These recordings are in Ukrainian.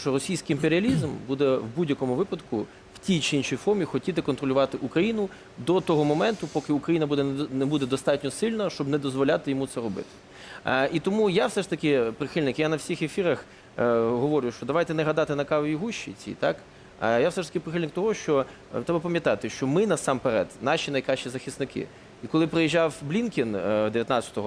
що російський імперіалізм буде в будь-якому випадку в тій чи іншій формі хотіти контролювати Україну до того моменту, поки Україна буде не буде достатньо сильна, щоб не дозволяти йому це робити. Е, І тому я все ж таки прихильник. Я на всіх ефірах е, говорю, що давайте не гадати на каві гущі ці, так. А я все ж таки прихильник того, що е, треба пам'ятати, що ми насамперед наші найкращі захисники. І коли приїжджав Блінкін е, 19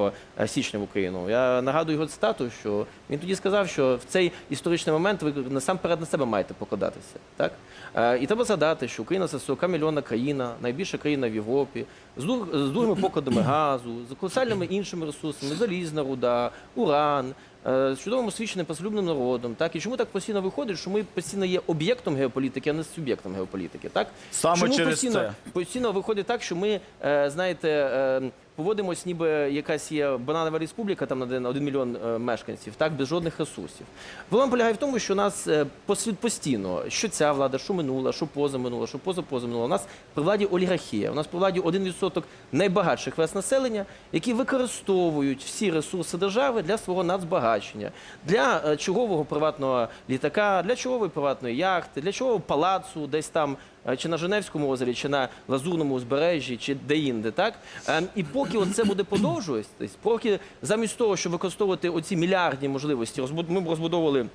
січня в Україну, я нагадую його цитату, що він тоді сказав, що в цей історичний момент ви насамперед на себе маєте покладатися. Так? Е, І треба згадати, що Україна це 40 мільйонна країна, найбільша країна в Європі, з другими покладами газу, з колосальними іншими ресурсами, залізна руда, уран. е, З чудовим освіченим паслюбним народом, так і чому так постійно виходить, що ми постійно є об'єктом геополітики, а не суб'єктом геополітики, так Саме чому через постійно, це. постійно виходить так, що ми, е, знаєте, е, поводимось, ніби якась є бананова республіка, там на один, мільйон е, мешканців, так, без жодних ресурсів. Проблема полягає в тому, що у нас е, послід- постійно, що ця влада, що минула, що позаминула, що позапозаминула, у нас при владі олігархія, у нас при владі 1% найбагатших верст населення, які використовують всі ресурси держави для свого нацбагачення, для е, чергового приватного літака, для чергової приватної яхти, для чергового палацу, десь там чи на Женевському озері, чи на Лазурному узбережжі, чи де-інде, так? Ем, І поки це буде продовжуватись, поки замість того, щоб використовувати оці мільярдні можливості, ми б розбудовували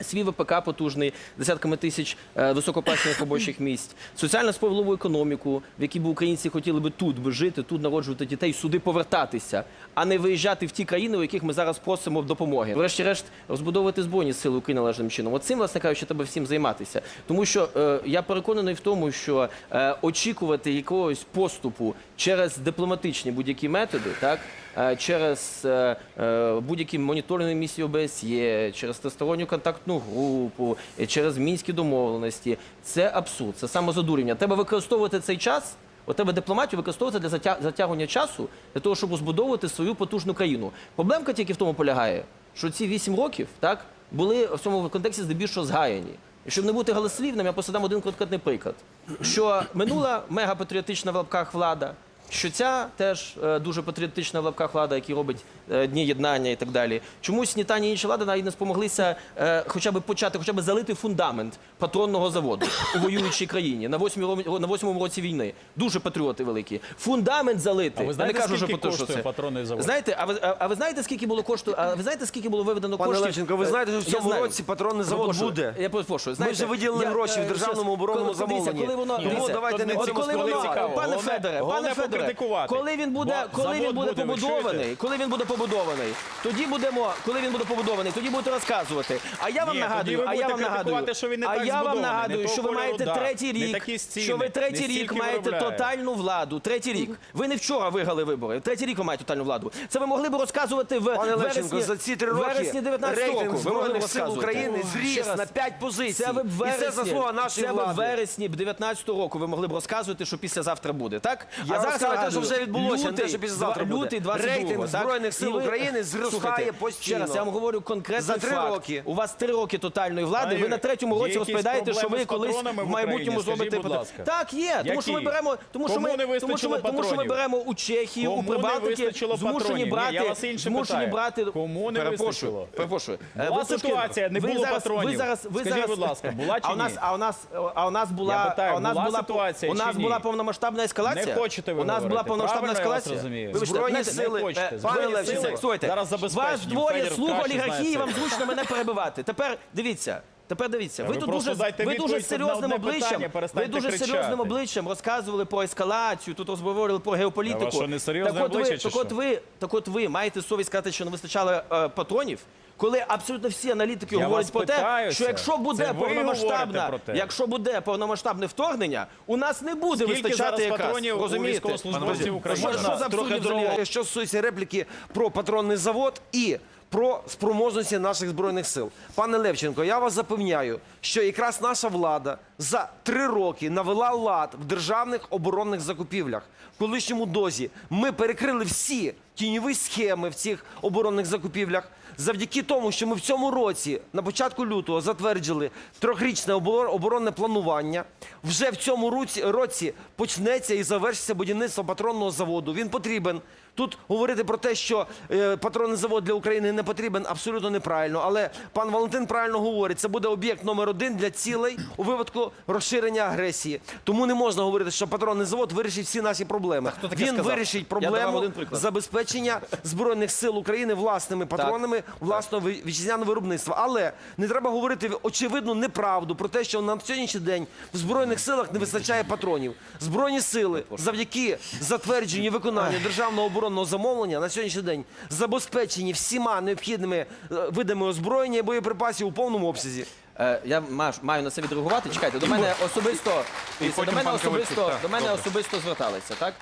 Свій ВПК потужний, десятками тисяч е, високоплачених робочих місць, соціально справедливу економіку, в якій би українці хотіли би тут би жити, тут народжувати дітей, сюди повертатися, а не виїжджати в ті країни, у яких ми зараз просимо допомоги. Врешті-решт, розбудовувати збройні сили України належним чином. От цим, власне кажучи, треба всім займатися. Тому що е, я переконаний в тому, що е, очікувати якогось поступу через дипломатичні будь-які методи, так. е, Через е, е, будь-які моніторинги місії ОБСЄ, через тристоронню контактну групу, через мінські домовленості. Це абсурд, це самозадурення. Треба використовувати цей час. От треба дипломатію використовувати для затягування часу для того, щоб збудовувати свою потужну країну. Проблемка тільки в тому полягає, що ці вісім років так були в цьому контексті здебільшого згаяні. Щоб не бути голослівним, я просто дам один конкретний приклад: що минула мегапатріотична в лапках влада. Що ця теж е, дуже патріотична в лапках влада, які робить е, дні єднання і так далі. Чомусь ні та, ні інша влада навіть не спомоглися е, хоча б почати, хоча б залити фундамент патронного заводу у воюючій країні на восьмій на восьмому році війни. Дуже патріоти великі. Фундамент залити. А ви Я знаєте, не кажу, скільки що що це. патронний завод? Знаєте, а ви, а, а ви знаєте, скільки було коштує? А ви знаєте, скільки було виведено Пане коштів? Левченко, ви знаєте, що в цьому знаю. році патронний завод Перепрошую, буде? Я перепрошую. Ми вже виділили гроші в державному оборонному коли- замовленні. Коли воно, Тому давайте не спекулювати. пане Федоре, пане Федоре, покритикувати. коли він буде, Бо коли він буде буде, ви побудований, чуєте? коли він буде побудований, тоді будемо, коли він буде побудований, тоді будете розказувати. А я вам Ні, тоді нагадую, ви а я будете вам нагадую, критикувати, що він не а так я вам збудований, не нагадую, того що ви кольору маєте дах, третій не рік, такі стіни, що ви не третій стільки рік маєте виробляє. тотальну владу. Третій рік. Ви не вчора виграли вибори. Третій рік ви маєте тотальну владу. Це ви могли б розказувати в Пане Левченко, вересні, за ці три роки вересні 19 рейтинг року. Ви могли б Збройних сил розказувати. України зріс раз. на 5 позицій. Це ви в І вересні, це заслуга нашої це ви в влади. вересні 19 року ви могли б розказувати, що післязавра буде, так? Я розказую те, що вже відбулося, не те, що післязавтра буде. Лютий 22 Рейтинг так? Збройних Сил ви- України зростає Слухайте, постійно. Ще раз, я вам говорю конкретний За три факт. роки. У вас три роки тотальної влади, Пане ви на Юрій, третьому є році якісь розповідаєте, що ви проблеми з колись патронами в в майбутньому Україні? зробите. Скажіть, будь ласка. Так, є. Тому що ми Які? беремо, тому що Кому ми, не тому що вистачило ми, тому що ми патронів? беремо у Чехії, у Кому не Прибалтики, вистачило змушені патронів? Ні, брати, я вас інше змушені питаю. брати. Кому не Перепрошую, вистачило? Перепрошую. Була Е, ситуація, не ви було зараз- патронів. Ви зараз, ви Скажіть, зараз, будь ласка, була чи а у нас, ні? а у нас, а у нас була, Я питаю, а у нас була ситуація у нас ні? була повномасштабна ескалація. Не хочете ви У нас була Правильно я вас ескалація. Збройні сили, пане Левченко, Левченко, зараз вас забезпечені. двоє слуг олігархії, вам зручно мене перебивати. Тепер дивіться. Тепер дивіться, ви, Ви тут дуже, ви дуже серйозним обличчям, ви дуже кричати. серйозним обличчям розказували про ескалацію, тут розговорили про геополітику. А що, не серйозне так от ви, обличчя чи так от ви, так от ви маєте совість сказати, що не вистачало е, патронів. Коли абсолютно всі аналітики Я говорять вас про те, що це. якщо буде ви говорите повномасштабна, про те. якщо буде повномасштабне вторгнення, у нас не буде Скільки вистачати зараз якраз. патронів у Розумієте? військовослужбовців України? Що, за абсурдні трохи взагалі. Що стосується репліки про патронний завод і про спроможності наших збройних сил. Пане Левченко, я вас запевняю, що якраз наша влада за три роки навела лад в державних оборонних закупівлях. В колишньому дозі ми перекрили всі тіньові схеми в цих оборонних закупівлях. Завдяки тому, що ми в цьому році, на початку лютого, затвердили трьохрічне оборо- оборонне планування. Вже в цьому році, почнеться і завершиться будівництво патронного заводу. Він потрібен. Тут говорити про те, що е, патронний завод для України не потрібен, абсолютно неправильно. Але пан Валентин правильно говорить, це буде об'єкт номер один для цілей у випадку розширення агресії. Тому не можна говорити, що патронний завод вирішить всі наші проблеми. Він сказав? вирішить проблему приклад. Забезпечення збройних сил України власними патронами власного вітчизняного виробництва. Але не треба говорити очевидну неправду про те, що на сьогоднішній день в збройних силах не вистачає патронів. Збройні сили завдяки затвердженню і виконанню державного оборонного замовлення на сьогоднішній день забезпечені всіма необхідними е, видами озброєння і боєприпасів у повному обсязі. Е, я маю, маю на це відреагувати. Чекайте, до мене особисто до потім мене пан Ковальчук. особисто Так, мене добре. особисто зверталися, так?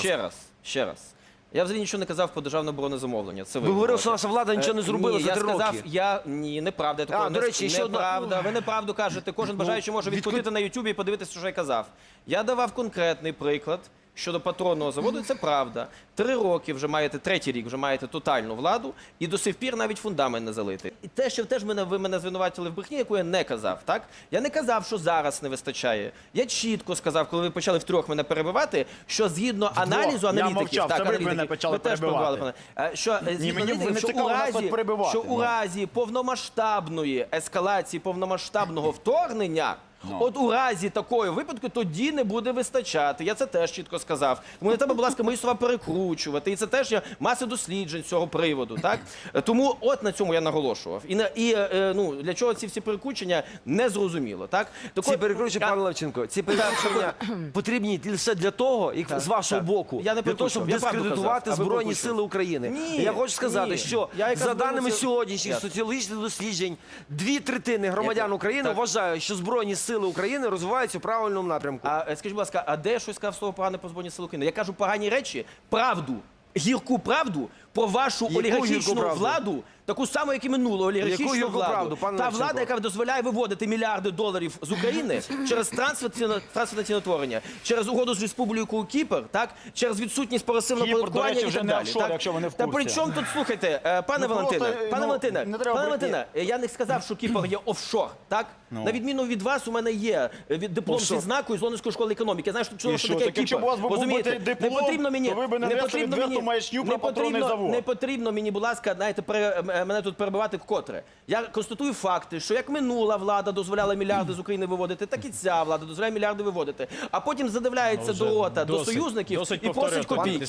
Ще раз, ще раз. Я взагалі нічого не казав про державне оборонне замовлення. Це ви, Ви говорили, що наша влада нічого не Е, зробила ні, за я три сказав, роки. Я ні, неправда. Я такого А, до не- речі, ще одна- неправда. Ви неправду кажете. Кожен бажаючий може відкрутити на Ютубі і подивитися, що я казав. Я давав конкретний приклад. Щодо патронного заводу, це правда. Три роки вже маєте, третій рік вже маєте тотальну владу, і до сих пір навіть фундамент не залитий. І те, що теж мене ви мене звинуватили в брехні, яку я не казав. Так я не казав, що зараз не вистачає. Я чітко сказав, коли ви почали втрьох мене перебивати, що згідно аналізу аналітиків, мовчав, так ви аналітики, мене почали ви теж перебивати. перебивали мене. Е, Що е, згідно мені аналітиків, не що у цікаво нас разі, тут перебивати, що у ну. разі повномасштабної ескалації, повномасштабного вторгнення. Ну. От у разі такої випадку тоді не буде вистачати. Я це теж чітко сказав. Тому не треба, будь ласка, мої слова перекручувати. І це теж є маса досліджень з цього приводу. Так Е, тому, от на цьому я наголошував. І на і е, ну для чого ці всі перекручення не зрозуміло. Так так Ці от, перекручення, я- пане Левченко, ці перекручення потрібні лише для того, як з вашого так. боку, Я не для того, щоб я правду дискредитувати казав, а ви Збройні. Сили України. Ні, я хочу сказати, ні. що Я якраз за даними сьогоднішніх Ясно. соціологічних досліджень, дві третини громадян України вважають, що Збройні Сили України розвиваються в правильному напрямку. А е, скажіть, будь ласка, а де я щось сказав слово погане про Збройні Сили України? Я кажу погані речі, правду, гірку правду про вашу Яку олігархічну правду? владу, таку саму, як і минулу олігархічну Яку гірку владу. правду, пане Та Левченко? влада, яка дозволяє виводити мільярди доларів з України через трансфертне трансфертне цінотворення, через угоду з Республікою Кіпр, так через відсутність прогресивного Кіпр, до податкування речі, і вже так не далі. офшор, так? якщо ви не в Та при курсі. чому тут слухайте, е, пане Ну, Валентине, просто, пане ну, Валентине, не треба пане брехні. Валентине, е, я не сказав, що Кіпр є офшор, так? Ну. На відміну від вас, у мене є е, від диплом Офшор. зі знакою з Лондонської школи економіки. Я знаю, що, І що таке Так якщо б у вас був би Розумієте? диплом, не потрібно мені, то ви б не потрібно відверту маячню про патронний потрібно, завод. не потрібно мені, будь ласка, знаєте, пере, мене тут перебивати вкотре. Я констатую факти, що як минула влада дозволяла мільярди з України виводити, так і ця влада дозволяє мільярди виводити. А потім задивляється Ну, до рота до союзників досить і просить копійки.